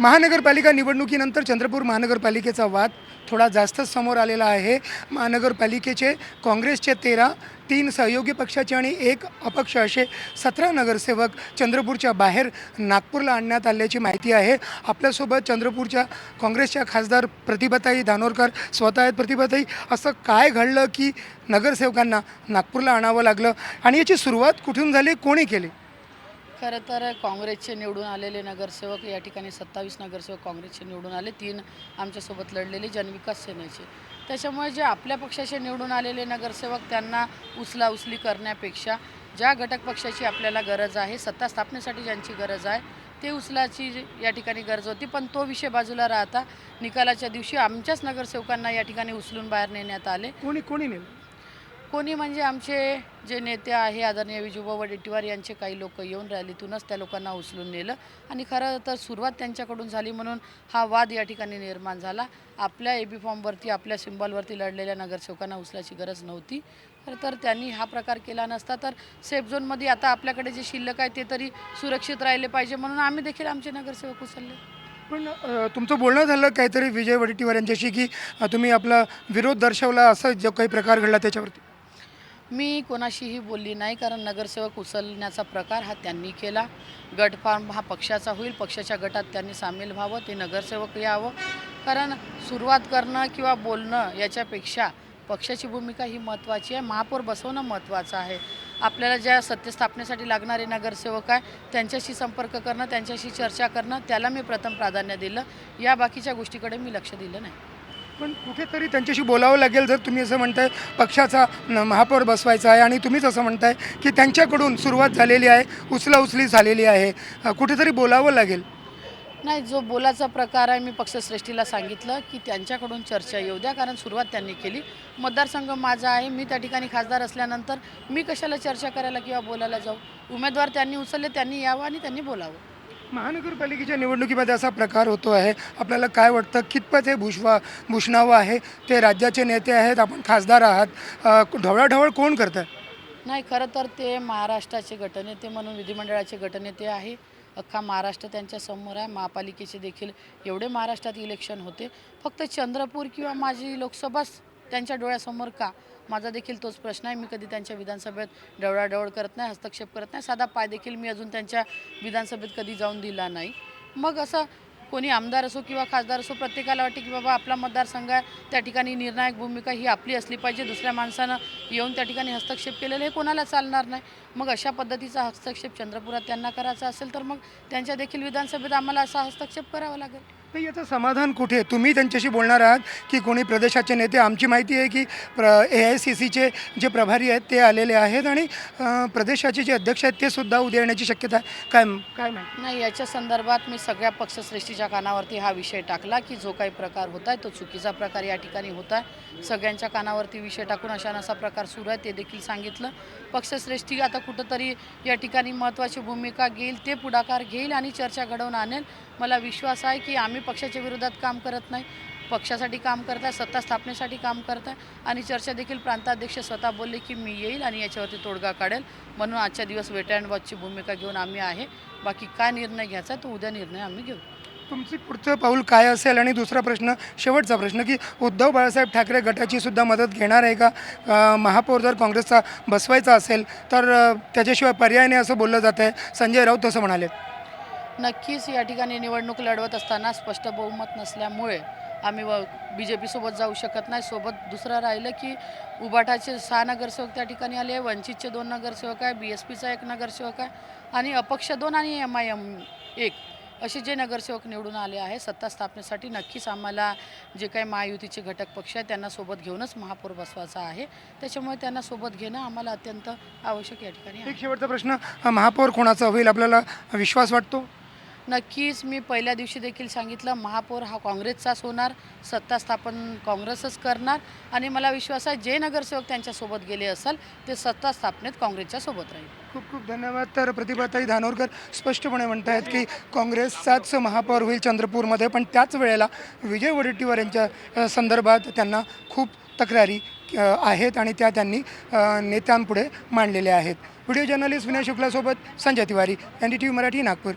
महानगरपालिका निवडणुकीनंतर चंद्रपूर महानगरपालिकेचा वाद थोडा जास्तच समोर आलेला आहे. महानगरपालिकेचे काँग्रेसचे तेरा तीन सहयोगी पक्षाचे आणि एक अपक्ष असे सतरा नगरसेवक चंद्रपूरच्या बाहेर नागपूरला आणण्यात आल्याची माहिती आहे. आपल्यासोबत चंद्रपूरच्या काँग्रेसच्या खासदार प्रतिभाताई धानोरकर स्वतः आहेत प्रतिभाताई असं काय घडलं की नगरसेवकांना नागपूरला आणावं लागलं आणि याची सुरुवात कुठून झाली कोणी केली? खरं तर काँग्रेसचे निवडून आलेले नगरसेवक या ठिकाणी सत्तावीस नगरसेवक काँग्रेसचे निवडून आले. तीन आमच्यासोबत लढलेले जनविकास सेनेचे. त्याच्यामुळे जे आपल्या पक्षाचे निवडून आलेले नगरसेवक त्यांना उचला उचली करण्यापेक्षा ज्या घटक पक्षाची आपल्याला गरज आहे सत्ता स्थापनेसाठी ज्यांची गरज आहे ते उचलाची या ठिकाणी गरज होती. पण तो विषय बाजूला राहता निकालाच्या दिवशी आमच्याच नगरसेवकांना या ठिकाणी उचलून बाहेर नेण्यात आले. कोणी कोणी नेलं? कोणी म्हणजे आमचे जे नेते आहे आदरणीय विजूबा वडेट्टीवार यांचे काही लोक येऊन रॅलीतूनच त्या लोकांना उचलून नेलं आणि खरं तर सुरुवात त्यांच्याकडून झाली म्हणून हा वाद या ठिकाणी निर्माण झाला. आपल्या ए बी फॉर्मवरती आपल्या सिम्बॉलवरती लढलेल्या नगरसेवकांना उचलायची गरज नव्हती. खरं तर त्यांनी हा प्रकार केला नसता तर सेफ झोनमध्ये आता आपल्याकडे जे शिल्लक आहे ते तरी सुरक्षित राहिले पाहिजे म्हणून आम्ही देखील आमचे नगरसेवक उचलले. पण तुमचं बोलणं झालं काहीतरी विजय वडेट्टीवार यांच्याशी की तुम्ही आपला विरोध दर्शवला असं जो काही प्रकार घडला त्याच्यावरती. मी कोणाशीही बोलली नाही कारण नगरसेवक उचलण्याचा प्रकार हा त्यांनी केला. गट फार्म हा पक्षाचा होईल पक्षाच्या गटात त्यांनी सामील व्हावं ते नगरसेवक यावं. कारण सुरुवात करणं किंवा बोलणं याच्यापेक्षा पक्षाची भूमिका ही महत्त्वाची आहे. महापौर बसवणं महत्त्वाचं आहे. आपल्याला ज्या सत्यस्थापनेसाठी लागणारे नगरसेवक आहे त्यांच्याशी संपर्क करणं त्यांच्याशी चर्चा करणं त्याला मी प्रथम प्राधान्य दिलं. या बाकीच्या गोष्टीकडे मी लक्ष दिलं नाही. पण कुठेतरी त्यांच्याशी बोलावं लागेल जर तुम्ही असं म्हणताय पक्षाचा महापौर बसवायचा आहे आणि तुम्हीच असं म्हणताय की त्यांच्याकडून सुरुवात झालेली आहे उचला उचली झालेली आहे. कुठेतरी बोलावं लागेल. नाही जो बोलाचा प्रकार आहे मी पक्षश्रेष्ठीला सांगितलं की त्यांच्याकडून चर्चा येऊ द्या कारण सुरुवात त्यांनी केली. मतदारसंघ माझा आहे मी त्या ठिकाणी खासदार असल्यानंतर मी कशाला चर्चा करायला किंवा बोलायला जाऊ? उमेदवार त्यांनी उचलले त्यांनी यावं आणि त्यांनी बोलावं. महानगरपालिकेच्या निवडणुकीमध्ये असा प्रकार होतो आहे. आपल्याला काय वाटतं? कितपत हे भूषवा भूषणावं आहे? ते राज्याचे नेते आहेत आपण खासदार आहात. ढवळाढवळ कोण करतं नाही खरं तर ते महाराष्ट्राचे गटनेते म्हणून विधिमंडळाचे गटनेते आहे. अख्खा महाराष्ट्र त्यांच्यासमोर आहे. महापालिकेचे देखील एवढे महाराष्ट्रात इलेक्शन होते. फक्त चंद्रपूर किंवा माझी लोकसभाच त्यांच्या डोळ्यासमोर का? माझा देखील तोच प्रश्न आहे. मी कधी त्यांच्या विधानसभेत डवळाडवळ करत नाही हस्तक्षेप करत नाही. साधा पाय देखील मी अजून त्यांच्या विधानसभेत कधी जाऊन दिला नाही. मग असं कोणी आमदार असो किंवा खासदार असो प्रत्येकाला वाटते की बाबा आपला मतदारसंघ आहे त्या ठिकाणी निर्णायक भूमिका ही आपली असली पाहिजे. दुसऱ्या माणसानं येऊन त्या ठिकाणी हस्तक्षेप केलेलं हे कोणाला चालणार नाही? मग अशा पद्धतीचा हस्तक्षेप चंद्रपुरात त्यांना करायचा असेल तर मग त्यांच्या देखील विधानसभेत आम्हाला असा हस्तक्षेप करावा लागेल. तर याचं समाधान कुठे? तुम्ही त्यांच्याशी बोलणार आहात की कोणी प्रदेशाचे नेते? आमची माहिती आहे की प्र ए आय सी सीचे जे प्रभारी आहेत ते आलेले आहेत आणि अ, प्रदेशाचे जे अध्यक्ष आहेत ते सुद्धा उद्या येण्याची शक्यता आहे. काय काय माहिती नाही याच्या संदर्भात मी सगळ्या पक्षश्रेष्ठीच्या कानावरती हा विषय टाकला की जो काही प्रकार होत आहे तो चुकीचा प्रकार या ठिकाणी होत आहे. सगळ्यांच्या कानावरती विषय टाकून अशा नसा प्रकार सुरू आहे ते देखील सांगितलं. पक्षश्रेष्ठी आता कुठंतरी या ठिकाणी महत्त्वाची भूमिका घेईल ते पुढाकार घेईल आणि चर्चा घडवून आणेल. मला विश्वास आहे की आम्ही पक्षाच्या विरोधात काम करत नाही. पक्षासाठी काम करत आहे सत्ता स्थापनेसाठी काम करत आहे आणि चर्चा देखील प्रांताध्यक्ष स्वतः बोलले की मी येईल आणि याच्यावरती तोडगा काढेल. म्हणून आजच्या दिवस वेट अँड वॉचची भूमिका घेऊन आम्ही आहे. बाकी काय निर्णय घ्यायचा आहे तो उद्या निर्णय आम्ही घेऊ. तुमचं पुढचं पाऊल काय असेल? आणि दुसरा प्रश्न शेवटचा प्रश्न की उद्धव बाळासाहेब ठाकरे गटाची सुद्धा मदत घेणार आहे का? महापौर जर काँग्रेसचा बसवायचा असेल तर त्याच्याशिवाय पर्याय नाही असं बोललं जात आहे संजय राऊत तसं म्हणाले. नक्कीच या ठिकाणी निवडणूक लढवत असताना स्पष्ट बहुमत नसल्यामुळे आम्ही व बी जे पीसोबत जाऊ शकत नाही. सोबत दुसरं राहिलं की उबाटाचे सहा नगरसेवक त्या ठिकाणी आले वंचितचे दोन नगरसेवक आहे. बी एस पीचा एक नगरसेवक आहे. आणि अपक्ष दोन आणि एम आय एम एक असे जे नगरसेवक निवडून आले आहे सत्ता स्थापनेसाठी नक्कीच आम्हाला जे काही महायुतीचे घटक पक्ष आहेत त्यांना सोबत घेऊनच महापौर बसवायचा आहे. त्याच्यामुळे त्यांना सोबत घेणं आम्हाला अत्यंत आवश्यक या ठिकाणी एक शेवटचा प्रश्न महापौर कोणाचा होईल आपल्याला विश्वास वाटतो? नक्कीच मी पहिल्या दिवशी देखील सांगितलं महापौर हा काँग्रेसचाच होणार सत्ता स्थापन काँग्रेसच करणार आणि मला विश्वास आहे जे नगरसेवक त्यांच्यासोबत गेले असाल ते सत्ता स्थापनेत काँग्रेसच्या सोबत राहील. खूप खूप धन्यवाद. तर प्रतिभाताई धानोरकर स्पष्टपणे म्हणत आहेत की काँग्रेसचाच महापौर होईल चंद्रपूरमध्ये पण त्याच वेळेला विजय वडेट्टीवार यांच्या संदर्भात त्यांना खूप तक्रारी आहेत आणि त्या त्यांनी नेत्यांपुढे मांडलेल्या आहेत. Video journalist Vinay शुक्लासोबत Sanjay Tiwari N D T V Marathi Nagpur.